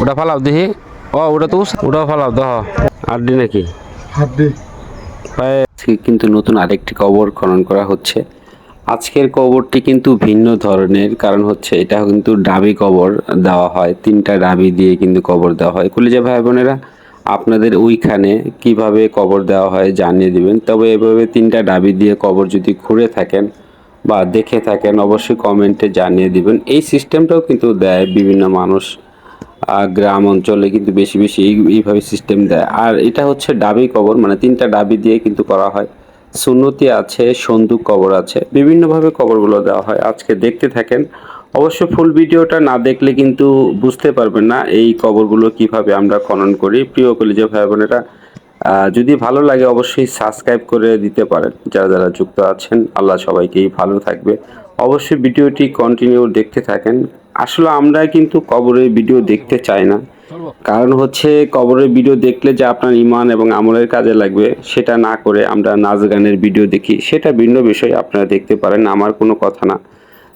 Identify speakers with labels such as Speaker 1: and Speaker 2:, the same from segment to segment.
Speaker 1: ওটা ফালাও দেখি ও ওটা তো ওটাও ফালাও দহ। আড্ডি নাকি? প্রায় কিন্তু নতুন আরেকটি কবর খনন করা হচ্ছে। আজকের কবরটি কিন্তু ভিন্ন ধরনের কারণ হচ্ছে এটা কিন্তু ডাবি কবর দেওয়া হয়। তিনটা ডাবি দিয়ে কিন্তু কবর দেওয়া হয়। কলিজা ভাই বোনেরা আপনাদের ওইখানে কীভাবে কবর দেওয়া হয় জানিয়ে দিবেন। তবে এভাবে তিনটা ডাবি দিয়ে কবর যদি ঘুরে থাকেন বা দেখে থাকেন, অবশ্যই কমেন্টে জানিয়ে দিবেন। এই সিস্টেমটাও কিন্তু দেয় বিভিন্ন মানুষ গ্রাম অঞ্চলে কিন্তু বেশি বেশি এই, এইভাবে সিস্টেম দেয়। আর এটা হচ্ছে ডাবি কবর মানে তিনটা ডাবি দিয়ে কিন্তু করা হয়। সুন্নতি আছে, সন্দুক কবর আছে, বিভিন্নভাবে কবরগুলো দেওয়া হয়। আজকে দেখতে থাকেন। অবশ্য ফুল ভিডিওটা না দেখলে কিন্তু বুঝতে পারবেন না এই কবরগুলো কীভাবে আমরা খনন করি। প্রিয় কলিজা ভাই বোনেরা যদি ভালো লাগে অবশ্যই সাবস্ক্রাইব করে দিতে পারেন। যারা যারা যুক্ত আছেন, আল্লাহ সবাইকেই ভালো থাকবে। অবশ্যই ভিডিওটি কন্টিনিউ দেখতে থাকেন। আসলে আমরা কিন্তু কবরের ভিডিও দেখতে চাই না। কারণ হচ্ছে কবরের ভিডিও দেখলে যে আপনার ইমান এবং আমলের কাজে লাগবে, সেটা না করে আমরা নাচ গানের ভিডিও দেখি। সেটা ভিন্ন বিষয়, আপনারা দেখতে পারেন। আমার কোনো কথা না।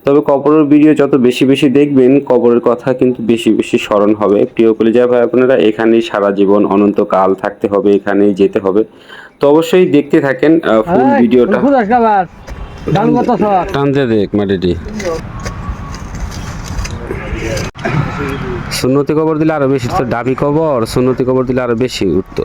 Speaker 1: তবে কবরের ভিডিও যত বেশি বেশি দেখবেন কবরের কথা কিন্তু বেশি বেশি স্মরণ হবে। প্রিয় কলিজা ভাই আপনারা এখানেই সারা জীবন অনন্তকাল থাকতে হবে এখানেই যেতে হবে। তো অবশ্যই দেখতে থাকেন ফুল ভিডিওটা। টানতে দেখ মাটিটি। সুন্নতি কবর দিলে আরও বেশি তো ডাবি কবর সুন্নতি কবর দিলে আরও বেশি উঠতো।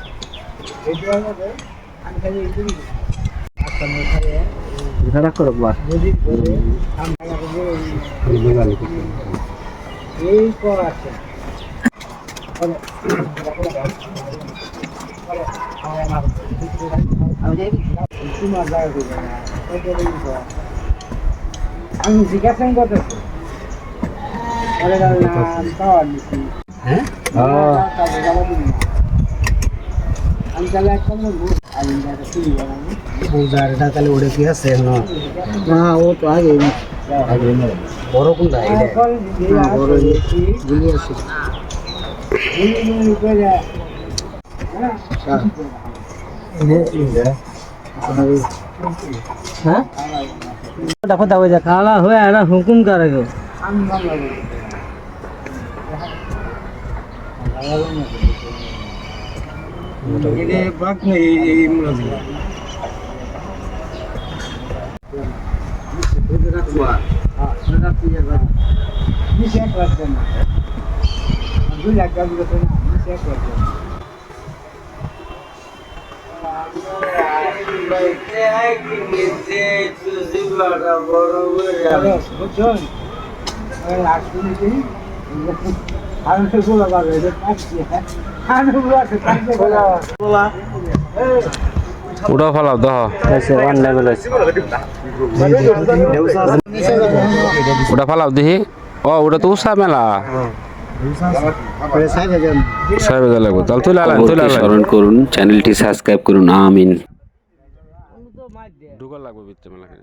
Speaker 2: ঘাড়া করো বাস এই কর আছে আমি জিজ্ঞাসা করতেছি হ্যাঁ আমি আমি
Speaker 3: পূজারটা তাহলে ওটা কি আছে? না।
Speaker 2: ও তো আগে
Speaker 3: বড় কোনটা?
Speaker 2: বড়
Speaker 3: গুলি আছে
Speaker 2: হ্যাঁ দেখো যা হয়ে হুকুম করে গো
Speaker 3: বাঘ নেই এই মুরাজি
Speaker 1: ওটাও ফালাও দহ ওয়ান লেভেল আছে। ওটা ফালাও দেখি ও ওটা তো উষা মেলা। স্মরণ করুন চ্যানেলটি সাবস্ক্রাইব করুন। আমিন। ঢুকার লাগবে বিত্তে মেলা